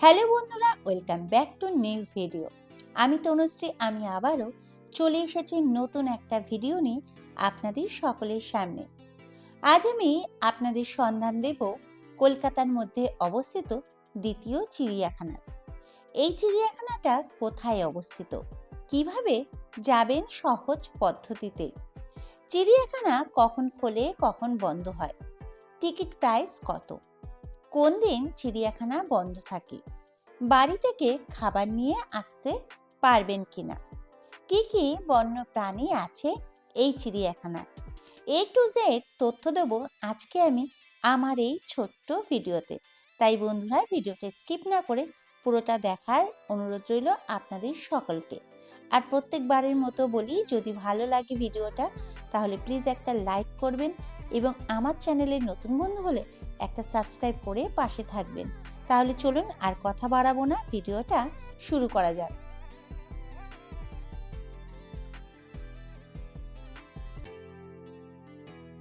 Hello বন্ধুরা, welcome back to new video. আমি তনুশ্রী, আমি আবারও চলে এসেছি নতুন একটা ভিডিও নিয়ে আপনাদের সকলের সামনে। আজ আমি আপনাদের সন্ধান দেব কলকাতার মধ্যে অবস্থিত দ্বিতীয় চিড়িয়াখানার। এই চিড়িয়াখানাটা কোথায় অবস্থিত? কীভাবে যাবেন সহজ পদ্ধতিতে? চিড়িয়াখানা কখন খোলে, কখন বন্ধ হয়? টিকিট প্রাইস কত? কোন দিন চিড়িয়াখানা বন্ধ থাকে? বাড়ি থেকে খাবার নিয়ে আসতে পারবেন কিনা? কি কি বন্য প্রাণী আছে এই চিড়িয়াখানায়? এ টু জেড তথ্য দেব আজকে আমি আমার এই ছোট্ট ভিডিওতে। তাই বন্ধুরা ভিডিওটা স্কিপ না করে পুরোটা দেখার অনুরোধ রইল আপনাদের সকলকে। আর প্রত্যেকবারের মতো বলি, যদি ভালো লাগে ভিডিওটা, তাহলে প্লিজ একটা লাইক করবেন এবং আমার চ্যানেলে নতুন বন্ধু হলে একটা সাবস্ক্রাইব করে পাশে থাকবেন। তাহলে চলুন আর কথা বাড়াবো না, ভিডিওটা শুরু করা যাক।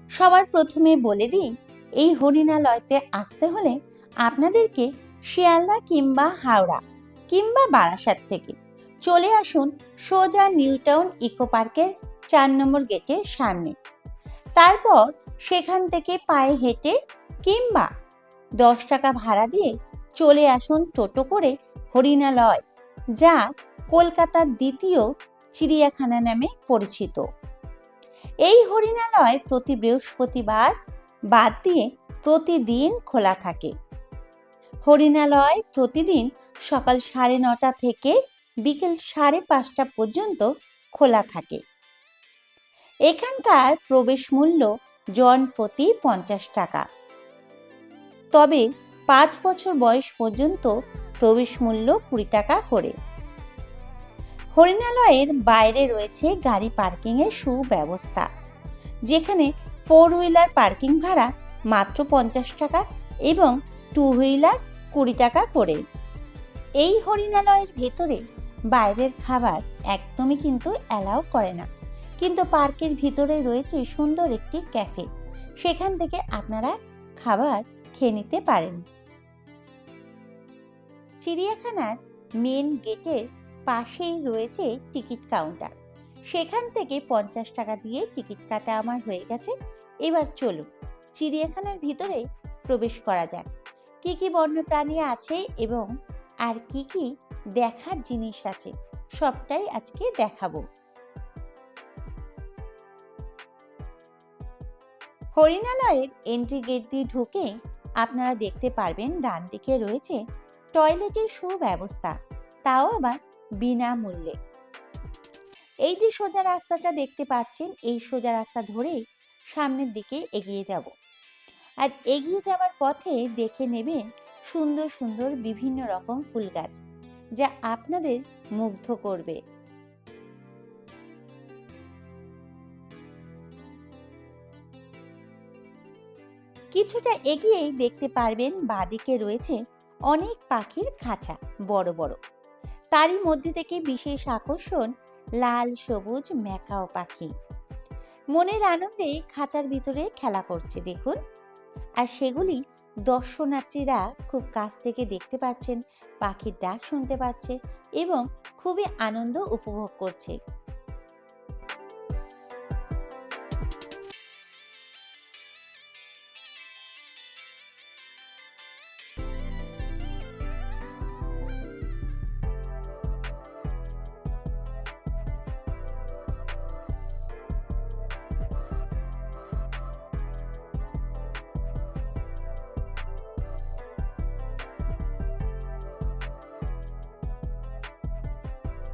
সবার প্রথমে বলে দিই, এই হরিণালয়তে আসতে হলে আপনাদেরকে শিয়ালদা কিংবা হাওড়া কিংবা বারাসাত থেকে চলে আসুন সোজা নিউটাউন ইকো পার্কের চার নম্বর গেটের সামনে। তারপর সেখান থেকে পায়ে হেঁটে কিংবা দশ টাকা ভাড়া দিয়ে চলে আসুন টোটো করে হরিণালয়, যা কলকাতার দ্বিতীয় চিড়িয়াখানা নামে পরিচিত। এই হরিণালয় প্রতি বৃহস্পতিবার বাদ দিয়ে প্রতিদিন খোলা থাকে। হরিণালয় প্রতিদিন সকাল সাড়ে নটা থেকে বিকেল সাড়ে পাঁচটা পর্যন্ত খোলা থাকে। এখানকার প্রবেশ মূল্য জন প্রতি পঞ্চাশ টাকা। তবে পাঁচ বছর বয়স পর্যন্ত প্রবেশ মূল্য কুড়ি টাকা করে। হরিণালয়ের বাইরে রয়েছে গাড়ি পার্কিংয়ের সুব্যবস্থা, যেখানে ফোর হুইলার পার্কিং ভাড়া মাত্র পঞ্চাশ টাকা এবং টু হুইলার কুড়ি টাকা করে। এই হরিণালয়ের ভেতরে বাইরের খাবার একদমই কিন্তু অ্যালাউ করে না। কিন্তু পার্কের ভিতরে রয়েছে সুন্দর একটি ক্যাফে, সেখান থেকে আপনারা খাবার খেয়ে নিতে পারেন। চিড়িয়াখানার মেন গেটের পাশেই রয়েছে টিকিট কাউন্টার সেখান থেকে পঞ্চাশ টাকা দিয়ে টিকিট কাটা আমার হয়ে গেছে। এবার চলুন, চিড়িয়াখানার ভিতরে প্রবেশ করা যাক। কি কি বন্যপ্রাণী আছে এবং আর কি কি দেখার জিনিস আছে, সবটাই আজকে দেখাবো। হরিণালয়ের এন্ট্রি গেট দিয়ে ঢুকে আপনারা দেখতে পারবেন ডান দিকে রয়েছে টয়লেটের সুব্যবস্থা, তাও আবার বিনামূল্যে। এই যে সোজা রাস্তাটা দেখতে পাচ্ছেন, এই সোজা রাস্তা ধরেই সামনের দিকে এগিয়ে যাব। আর এগিয়ে যাওয়ার পথে দেখে নেবেন সুন্দর সুন্দর বিভিন্ন রকম ফুল গাছ, যা আপনাদের মুগ্ধ করবে। কিছুটা এগিয়েই দেখতে পারবেন বাদিকে রয়েছে অনেক পাখির খাঁচা, বড় বড়। তারই মধ্যে থেকে বিশেষ আকর্ষণ লাল, সবুজ, ম্যাকাও পাখি। মনের আনন্দে খাঁচার ভিতরে খেলা করছে, দেখুন। আর সেগুলি দর্শনার্থীরা খুব কাছ থেকে দেখতে পাচ্ছেন, পাখির ডাক শুনতে পাচ্ছে এবং খুবই আনন্দ উপভোগ করছে।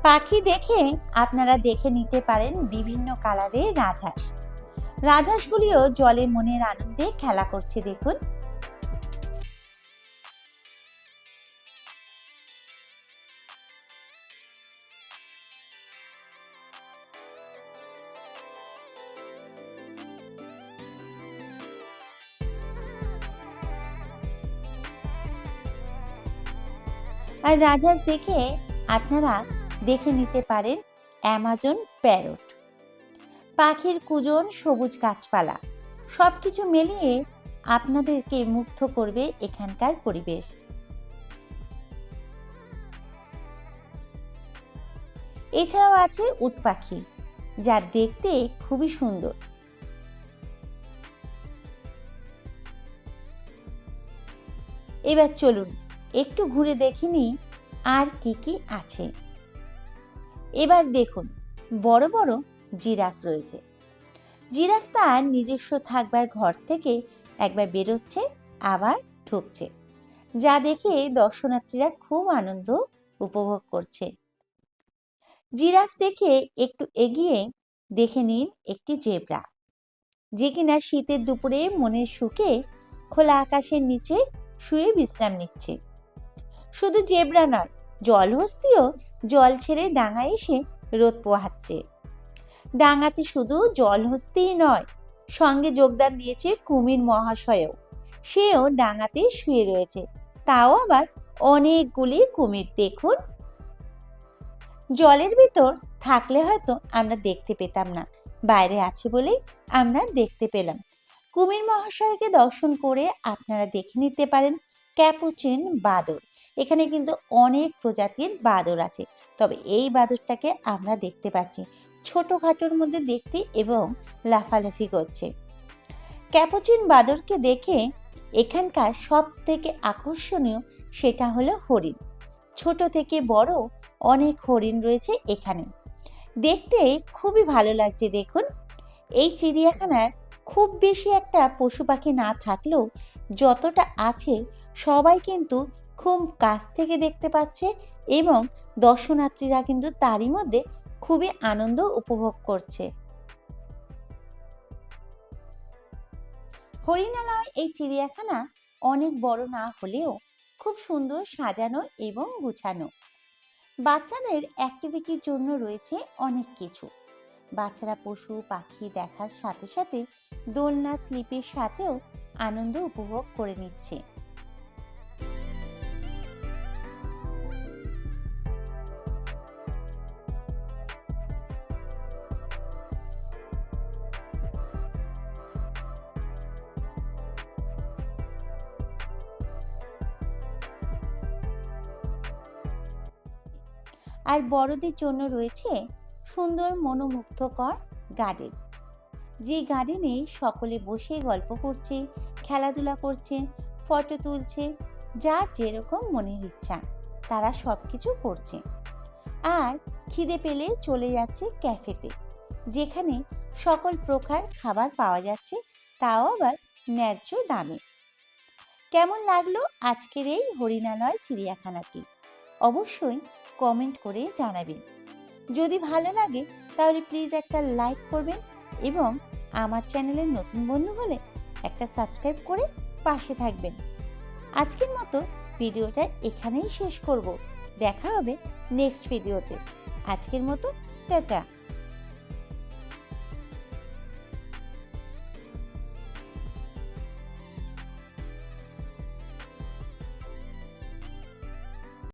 পাখি দেখে আপনারা দেখে নিতে পারেন বিভিন্ন কালারের রাজহাঁস। রাজহাঁসগুলিও জলে মনের আনন্দে খেলা করছে দেখুন। আর রাজহাঁস দেখে আপনারা দেখে নিতে পারেন অ্যামাজন প্যারট। পাখির কুজন, সবুজ গাছপালা সব কিছু মিলিয়ে আপনাদেরকে মুগ্ধ করবে এখানকার পরিবেশ। এছাড়াও আছে উট পাখি, যা দেখতে খুবই সুন্দর। এবার চলুন, একটু ঘুরে দেখিনি আর কি কি আছে। এবার দেখুন, বড় বড় জিরাফ রয়েছে। জিরাফ তার নিজস্ব থাকবার ঘর থেকে একবার বেরোচ্ছে, আবার ঢুকছে। যা দেখে দর্শনার্থীরা খুব আনন্দ উপভোগ করছে। জিরাফ দেখে একটু এগিয়ে দেখে নিন একটি জেব্রা। যে কিনা শীতের দুপুরে মনের সুখে খোলা আকাশের নিচে শুয়ে বিশ্রাম নিচ্ছে। শুধু জেব্রা নয়, জলহস্তিও জল ছেড়ে ডাঙায় এসে রোদ পোহাচ্ছে। ডাঙাতে শুধু জল জলহস্তিই নয়, সঙ্গে যোগদান দিয়েছে কুমির মহাশয়ও। সেও ডাঙাতে শুয়ে রয়েছে। তাও আবার অনেকগুলি কুমির, দেখুন। জলের ভিতর থাকলে হয়তো আমরা দেখতে পেতাম না, বাইরে আছে বলেই আমরা দেখতে পেলাম। কুমির মহাশয়কে দর্শন করে আপনারা দেখে নিতে পারেন ক্যাপুচিন বাদর এখানে কিন্তু অনেক প্রজাতির বাদর আছে। তবে এই বাদরটাকে আমরা দেখতে পাচ্ছি ছোটোখাটোর মধ্যে দেখতে এবং লাফালাফি করছে। ক্যাপোচিন বাদরকে দেখে এখানকার সব থেকে আকর্ষণীয় সেটা হলো হরিণ। ছোট থেকে বড় অনেক হরিণ রয়েছে এখানে। দেখতে খুবই ভালো লাগছে দেখুন। এই চিড়িয়াখানার খুব বেশি একটা পশু পাখি না থাকলেও যতটা আছে সবাই কিন্তু খুব কাছ থেকে দেখতে পাচ্ছে এবং দর্শনার্থীরা কিন্তু তারই মধ্যে খুবই আনন্দ উপভোগ করছে। হরিণালয় এই চিড়িয়াখানা অনেক বড় না হলেও খুব সুন্দর সাজানো এবং গুছানো। বাচ্চাদের অ্যাক্টিভিটির জন্য রয়েছে অনেক কিছু। বাচ্চারা পশু, পাখি দেখার সাথে সাথে দোলনা, স্লিপের সাথেও আনন্দ উপভোগ করে নিচ্ছে। আর বড়দের জন্য রয়েছে সুন্দর মনোমুগ্ধকর গার্ডেন। যে গার্ডেনে সকলে বসে গল্প করছে, খেলাধুলা করছে, ফটো তুলছে, যা যেরকম মনের ইচ্ছা, তারা সব কিছু করছে। আর খিদে পেলে চলে যাচ্ছে ক্যাফেতে, যেখানে সকল প্রকার খাবার পাওয়া যাচ্ছে, তাও আবার ন্যায্য দামে। কেমন লাগল আজকের এই হরিণালয় চিড়িয়াখানাটি? অবশ্যই কমেন্ট করে জানাবেন। যদি ভালো লাগে, তাহলে প্লিজ একটা লাইক করবেন এবং আমার চ্যানেলের নতুন বন্ধু হলে একটা সাবস্ক্রাইব করে পাশে থাকবেন। আজকের মতো ভিডিওটা এখানেই শেষ করব। দেখা হবে নেক্সট ভিডিওতে আজকের মতো, টাটা।